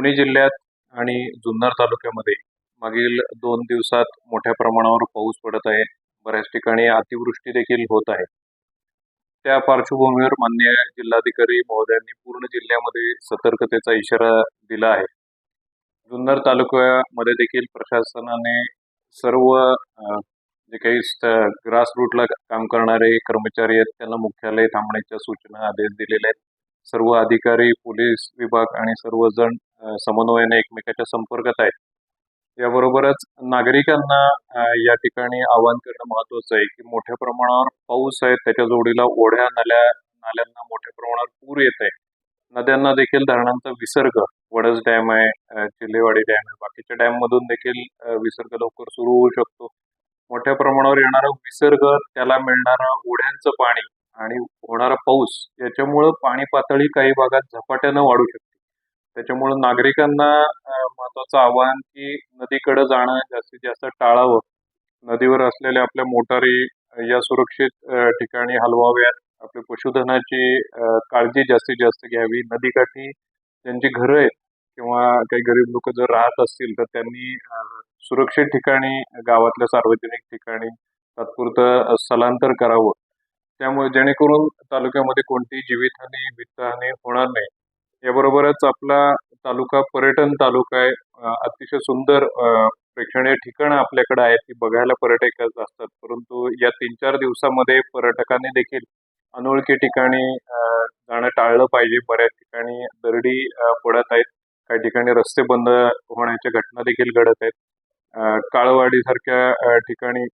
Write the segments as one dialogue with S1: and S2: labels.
S1: पुणे जिल्ह्यात आणि जुन्नर तालुक्यामध्ये मागील दोन दिवसात मोठ्या प्रमाणावर पाऊस पडत आहे. बऱ्याच ठिकाणी अतिवृष्टी देखील होत आहे. त्या पार्श्वभूमीवर मान्य जिल्हाधिकारी महोदयांनी पूर्ण जिल्ह्यामध्ये सतर्कतेचा इशारा दिला आहे. जुन्नर तालुक्यामध्ये देखील प्रशासनाने सर्व जे काही ग्रास रूटला काम करणारे कर्मचारी आहेत त्यांना मुख्यालय थांबण्याच्या सूचना आदेश दिलेले आहेत. सर्व अधिकारी पोलीस विभाग आणि सर्वजण समन्वयाने एकमेकाच्या संपर्कात आहेत. याबरोबरच नागरिकांना या ठिकाणी आवाहन करणं महत्वाचं आहे की मोठ्या प्रमाणावर पाऊस आहे त्याच्या जोडीला ओढ्या नाल्या नाल्यांना मोठ्या प्रमाणावर पूर येत आहे. नद्यांना देखील धरणांचा विसर्ग वडस डॅम आहे चिल्लेवाडी डॅम आहे बाकीच्या डॅम मधून देखील विसर्ग लवकर सुरू होऊ शकतो. मोठ्या प्रमाणावर येणारा विसर्ग त्याला मिळणारा ओढ्यांचं पाणी आणि होणारा पाऊस याच्यामुळं पाणी पातळी काही भागात झपाट्यानं वाढू शकते. त्याच्यामुळं नागरिकांना महत्वाचं आवाहन की नदीकडे जाणं जास्तीत जास्त टाळावं. नदीवर असलेल्या आपल्या मोटारी या सुरक्षित ठिकाणी हलवाव्यात. आपल्या पशुधनाची काळजी जास्तीत जास्त घ्यावी. नदीकाठी ज्यांची घरं आहेत किंवा काही गरीब लोक जर राहत असतील तर त्यांनी सुरक्षित ठिकाणी गावातल्या सार्वजनिक ठिकाणी तात्पुरतं स्थलांतर करावं. त्यामुळे जेणेकरून तालुक्यामध्ये कोणतीही जीवितहानी वित्तहानी होणार नाही. याबरोबरच आपला तालुका पर्यटन तालुका आहे. अतिशय सुंदर प्रेक्षणीय ठिकाणं आपल्याकडे आहेत ती बघायला पर्यटक असतात. परंतु या तीन चार दिवसामध्ये पर्यटकांनी देखील अनोळखी ठिकाणी जाणं टाळलं पाहिजे. बऱ्याच ठिकाणी दरडी पडत आहेत. काही ठिकाणी रस्ते बंद होण्याच्या घटना देखील घडत आहेत. काळवाडीसारख्या ठिकाणी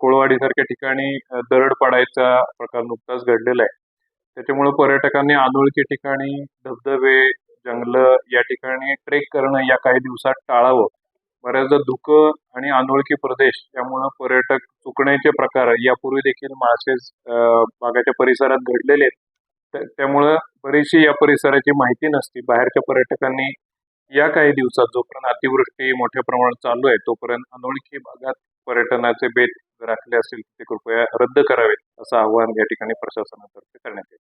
S1: कोळवाडीसारख्या ठिकाणी दरड पडायचा प्रकार नुकताच घडलेला आहे. त्याच्यामुळे पर्यटकांनी अनोळखी ठिकाणी धबधबे जंगलं या ठिकाणी ट्रेक करणं या काही दिवसात टाळावं. बऱ्याचदा धुकं आणि अनोळखी प्रदेश यामुळं पर्यटक चुकण्याचे प्रकार यापूर्वी देखील माळशेज भागाच्या परिसरात घडलेले आहेत. त्यामुळं बरीचशी या परिसराची माहिती नसती. बाहेरच्या पर्यटकांनी या काही दिवसात जोपर्यंत अतिवृष्टी मोठ्या प्रमाणात चालू आहे तोपर्यंत अनोळखी भागात पर्यटनाचे बेत राखले असतील ते कृपया रद्द करावेत असं आवाहन या ठिकाणी प्रशासनातर्फे करण्यात येईल